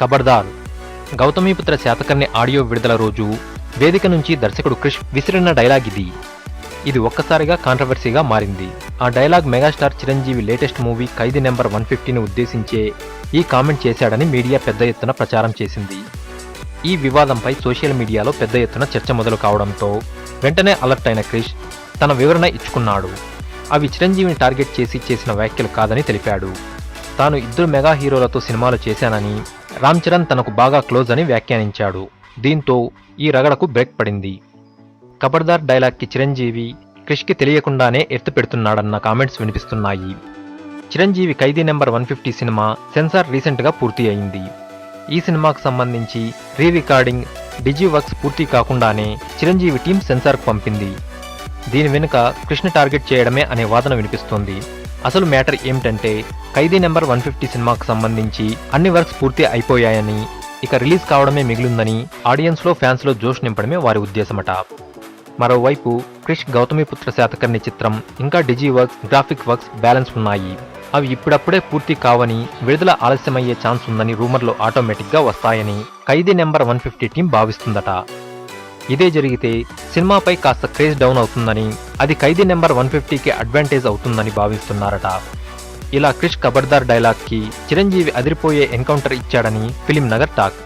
ఖబర్దార్ గౌతమీపుత్ర శాతకర్ణి ఆడియో విడుదల రోజు వేదిక నుంచి దర్శకుడు క్రిష్ విసిరిన డైలాగ్ ఇది. ఇది ఒక్కసారిగా కాంట్రవర్సీగా మారింది. ఆ dialogue megastar Chiranjeevi latest movie Khaidi number one ఫిఫ్టీని ఉద్దేశించే ఈ కామెంట్ చేశాడని మీడియా పెద్ద ఎత్తున ప్రచారం చేసింది. ఈ వివాదంపై సోషల్ మీడియాలో పెద్ద ఎత్తున చర్చ మొదలు కావడంతో వెంటనే అలర్ట్ అయిన క్రిష్ తన వివరణ ఇచ్చుకున్నాడు. అవి చిరంజీవిని టార్గెట్ చేసి చేసిన వ్యాఖ్యలు కాదని తెలిపాడు. తాను ఇద్దరు మెగా హీరోలతో సినిమాలు చేశానని రామ్ చరణ్ తనకు బాగా క్లోజ్ అని వ్యాఖ్యానించాడు. దీంతో ఈ రగడకు బ్రేక్ పడింది. కబర్దార్ డైలాగ్కి చిరంజీవి క్రిష్కి తెలియకుండానే ఎత్తు పెడుతున్నాడన్న కామెంట్స్ వినిపిస్తున్నాయి. Chiranjeevi Khaidi number one fifty cinema censor రీసెంట్గా పూర్తి అయింది. ఈ సినిమాకు సంబంధించి రీ రికార్డింగ్ డిజి వర్క్స్ పూర్తి కాకుండానే చిరంజీవి టీం సెన్సార్కు పంపింది. దీని వెనుక కృష్ణ టార్గెట్ చేయడమే అనే వాదన వినిపిస్తోంది. అసలు మ్యాటర్ ఏమిటంటే ఖైదీ నెంబర్ వన్ ఫిఫ్టీ సినిమాకు సంబంధించి అన్ని వర్క్స్ పూర్తి అయిపోయాయని ఇక రిలీజ్ కావడమే మిగిలిందని ఆడియన్స్లో ఫ్యాన్స్లో జోష్ నింపడమే వారి ఉద్దేశమట. మరోవైపు క్రిష్ గౌతమిపుత్ర శాతకర్ణి చిత్రం ఇంకా డిజీ వర్క్స్ గ్రాఫిక్ వర్క్స్ బ్యాలెన్స్ ఉన్నాయి. అవి ఇప్పుడప్పుడే పూర్తి కావని విడుదల ఆలస్యమయ్యే ఛాన్స్ ఉందని రూమర్లు ఆటోమేటిక్గా వస్తాయని Khaidi number one fifty team భావిస్తుందట. ఇదే జరిగితే సినిమాపై కాస్త క్రేజ్ డౌన్ అవుతుందని అది ఖైదీ నెంబర్ వన్ ఫిఫ్టీకి అడ్వాంటేజ్ అవుతుందని భావిస్తున్నారట. ఇలా క్రిష్ కబర్దార్ డైలాగ్కి చిరంజీవి అదిరిపోయే ఎన్కౌంటర్ ఇచ్చాడని ఫిలిం నగర్ టాక్.